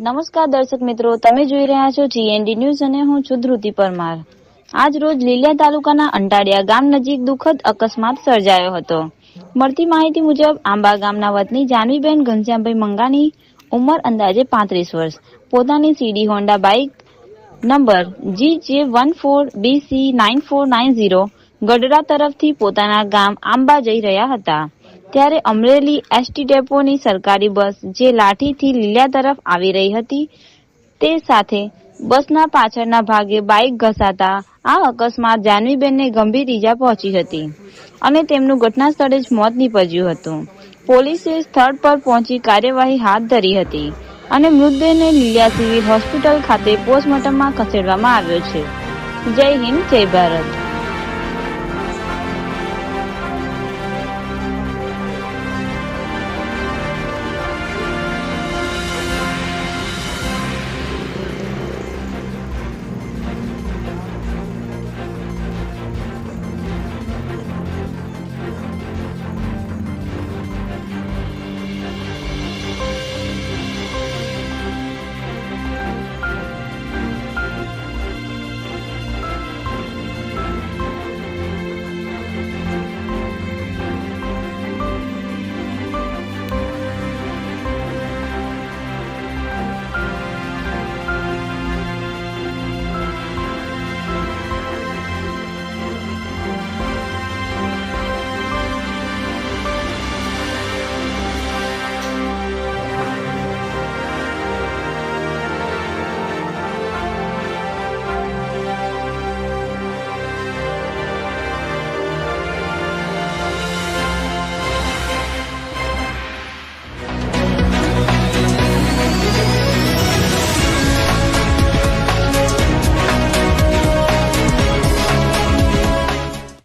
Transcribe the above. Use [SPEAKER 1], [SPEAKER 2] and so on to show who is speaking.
[SPEAKER 1] નમસ્કાર દર્શક મિત્રો, તમે જોઈ રહ્યા છો જીએનડી ન્યૂઝ અને હું છું ધ્રુતિ પરમાર. આજ રોજ લીલિયા તાલુકાના અંટાડિયા ગામ નજીક દુઃખદ અકસ્માત સર્જાયો હતો. મળતી માહિતી મુજબ આંબા ગામના વતની જાનવીબેન ઘનશ્યામભાઈ મંગાની ઉંમર અંદાજે પાંત્રીસ વર્ષ. પોતાની CD Honda bike number G J one four B C nine four nine zero Gadhada તરફથી પોતાના ગામ આંબા જઈ રહ્યા હતા. ત્યારે અમરેલી એસટી ડેપોની સરકારી બસ જે લાઠીથી લીલા તરફ આવી રહી હતી, તે સાથે બસના પાછળના ભાગે બાઇક ઘસાતા આ અકસ્માત જાનવીબેનને ગંભીર ઈજા પહોંચી હતી અને તેમનું ઘટના સ્થળે જ મોત નીપજ્યું હતું. પોલીસે સ્થળ પર પહોંચી કાર્યવાહી હાથ ધરી હતી અને મૃતદેહને લીલિયા સિવિલ હોસ્પિટલ ખાતે પોસ્ટમોર્ટમમાં ખસેડવામાં આવ્યો છે. જય હિન્દ, જય ભારત.